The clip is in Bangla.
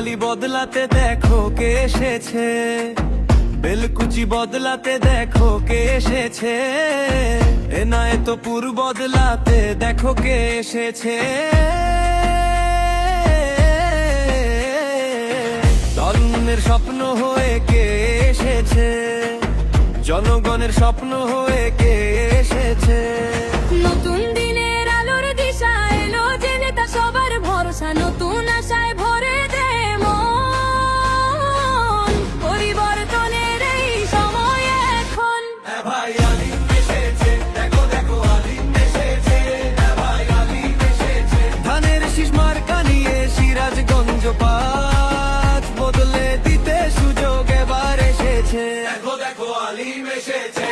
বালি বদলাতে দেখো কে এসেছে। বেলকুচি বদলাতে দেখো কে এসেছে। এনায় তো পুর বদলাতে দেখো কে এসেছে। তরুণের স্বপ্ন হয়ে কে এসেছে। জনগণের স্বপ্ন হয়ে কে এসেছে। এসেছে। দেখো দেখো আলিম এসেছে।